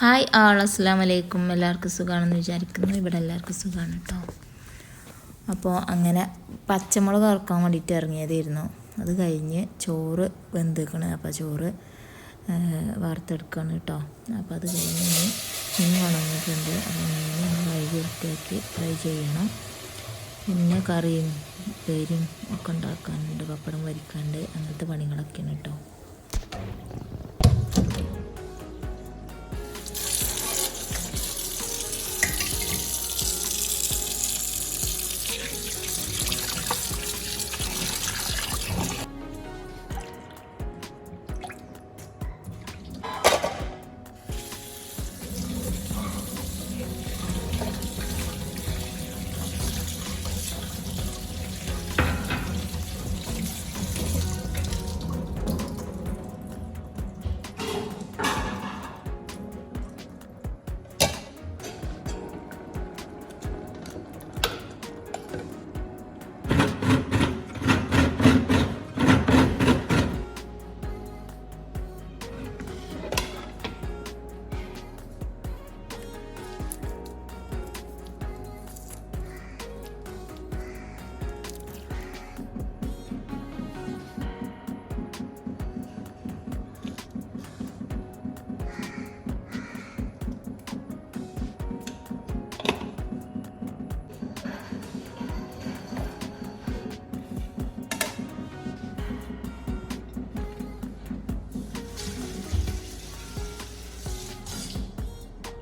Hi ആൾ അസ്സാം വലൈക്കും എല്ലാവർക്കും സുഖമാണെന്ന് വിചാരിക്കുന്നു. ഇവിടെ എല്ലാവർക്കും സുഖമാണ് കേട്ടോ അപ്പോൾ അങ്ങനെ പച്ചമുളക് ഇറക്കാൻ വേണ്ടിയിട്ട് ഇറങ്ങിയതായിരുന്നു. അത് കഴിഞ്ഞ് ചോറ് വെന്തിക്കണ്. അപ്പോൾ ചോറ് വറുത്തെടുക്കണം കേട്ടോ അപ്പോൾ അത് കഴിഞ്ഞ് മീൻ ഉണങ്ങിയിട്ടുണ്ട് അപ്പോൾ മീൻ കഴുകി വൃത്തിയാക്കി ഫ്രൈ ചെയ്യണം. പിന്നെ കറിയും പേരും ഒക്കെ ഉണ്ടാക്കാനുണ്ട്. പപ്പടം വരിക്കാണ്ട് അങ്ങനത്തെ പണികളൊക്കെയാണ് കേട്ടോ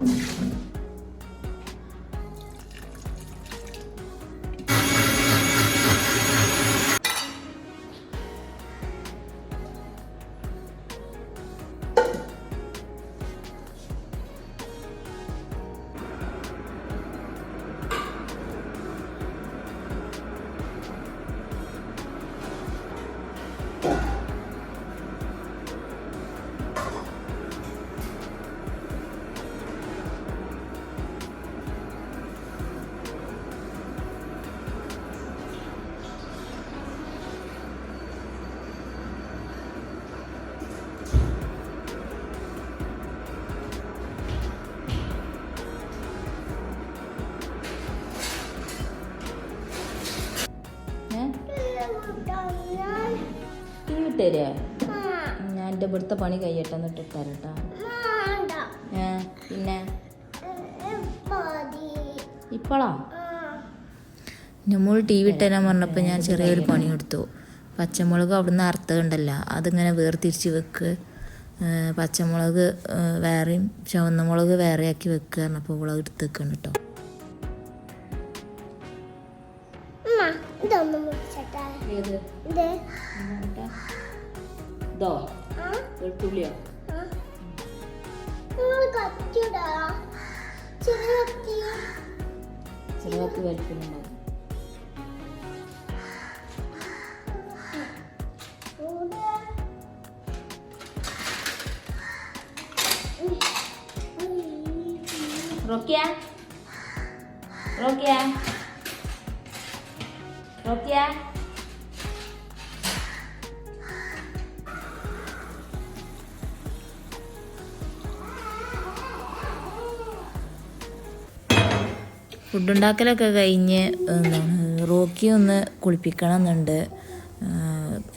ടീ വിട്ടേരേ ഞാൻ എന്റെ ഇവിടുത്തെ പണി കഴിയട്ടെ എന്നിട്ട് ഇട്ടാരട്ടാ ഏ പിന്നെ? ഇപ്പോളാ? നമ്മൾ ടി വി ഇട്ടേരാൻ പറഞ്ഞപ്പോൾ ഞാൻ ചെറിയൊരു പണി എടുത്തു പച്ചമുളക് അവിടുന്ന് അറുത്തതുണ്ടല്ല അതിങ്ങനെ വേർതിരിച്ച് വെക്ക്. പച്ചമുളക് വേറെയും ചുവന്ന മുളക് വേറെ ആക്കി വെക്കുക പറഞ്ഞപ്പോൾ ഇവിടെ എടുത്ത് വെക്കണം കേട്ടോ. ഇതൊന്ന് Давай. А? Только влево. А? Только сюда. Черноты. Черноты варить понимаю. Rokia Rokia Rokia Rokia Rokia food ഉണ്ടാക്കലൊക്കെ കഴിഞ്ഞ് എന്താണ് റോക്കി ഒന്ന് കുളിപ്പിക്കണം എന്നുണ്ട്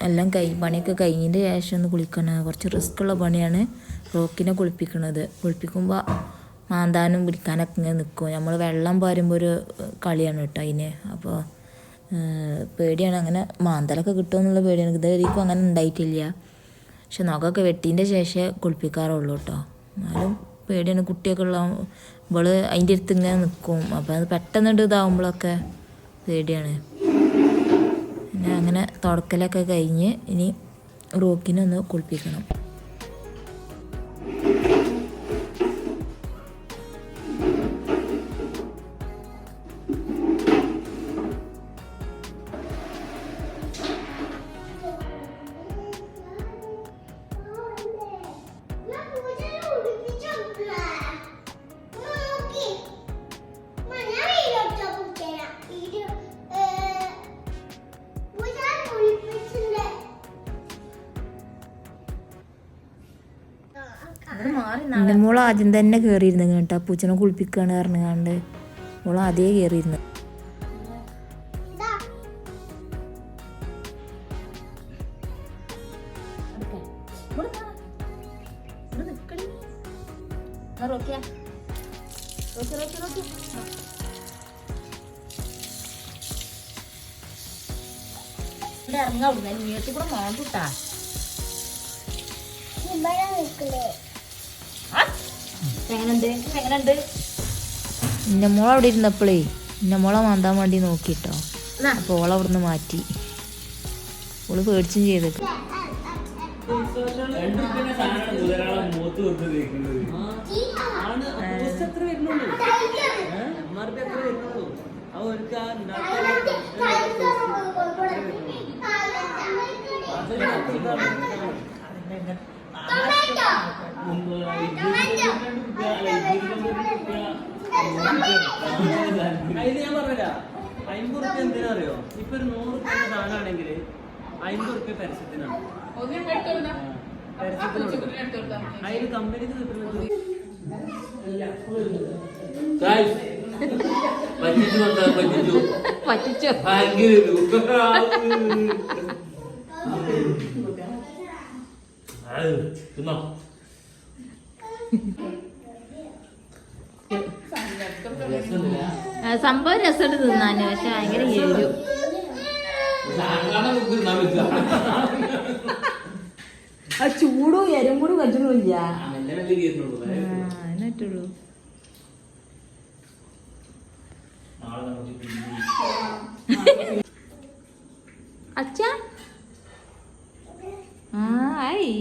എല്ലാം കൈ പണിയൊക്കെ കഴിഞ്ഞതിന്റെ ശേഷം ഒന്ന് കുളിക്കണം. കുറച്ച് റിസ്ക് ഉള്ള പണിയാണ് റോക്കിനെ കുളിപ്പിക്കണത്. കുളിപ്പിക്കുമ്പോൾ മാന്താനും പിടിക്കാനൊക്കെ ഇങ്ങനെ നിൽക്കും നമ്മൾ വെള്ളം പാരുമ്പോൾ ഒരു കളിയാണ് കേട്ടോ അതിന്. അപ്പോൾ പേടിയാണ്. അങ്ങനെ മാന്തലൊക്കെ കിട്ടുമെന്നുള്ള പേടിയാണ്. ഇതായിരിക്കും അങ്ങനെ ഉണ്ടായിട്ടില്ല. പക്ഷെ നഖമൊക്കെ വെട്ടിന്റെ ശേഷമേ കുളിപ്പിക്കാറുള്ളൂ കേട്ടോ. എന്നാലും പേടിയാണ്. കുട്ടിയൊക്കെ ഉള്ള ഇവൾ അതിന്റെ അടുത്ത് ഇങ്ങനെ നിൽക്കും അപ്പോൾ അത് പെട്ടെന്നിട്ട് ഇതാവുമ്പോഴൊക്കെ പേടിയാണ്. പിന്നെ അങ്ങനെ തുടക്കലൊക്കെ കഴിഞ്ഞ് ഇനി റോക്കിനെ ഒന്ന് കുളിപ്പിക്കണം. എന്റെ മോൾ ആദ്യം തന്നെ കയറിയിരുന്നു കേട്ടോ. പൂച്ചനെ കുളിപ്പിക്കാണ് പറഞ്ഞാണ്ട് മോൾ അതേ കയറിയിരുന്നു ദാ ഇവിടെ നിൽക്കലേ എന്റെ മോൾ അവിടെ ഇരുന്നപ്പോഴേ എന്റെ മോളെ മാന്താൻ വേണ്ടി നോക്കിട്ടോ അപ്പോൾ ഓളെ അവിടുന്ന് മാറ്റി ഓൾ പേടിച്ചും ചെയ്തേക്ക് അതിന് ഞാൻ പറഞ്ഞില്ല. അമ്പത് റുപ്യ എന്തിനാ അറിയോ ഇപ്പൊ ഒരു നൂറ് റുപ്യ സാധനമാണെങ്കിൽ അമ്പത് റുപ്യ പരസ്യത്തിനാണ് അതിന് കമ്പനിക്ക് കിട്ടുന്നത് പറ്റിച്ചു പറ്റിച്ചു. പറ്റിച്ചോ. തിന്നോ. സംഭവം രസമുണ്ട് തിന്നാന് പക്ഷെ ഭയങ്കര എരു ആ ചൂടും എരും കൂടി നമുക്ക് പിന്നെ അച്ഛ. ആ ആയി.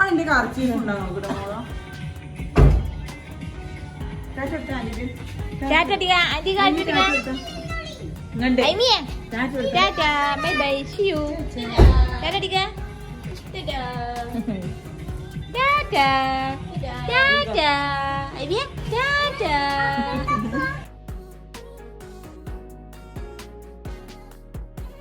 അതിന്റെ കറച്ചീസ് Dadah.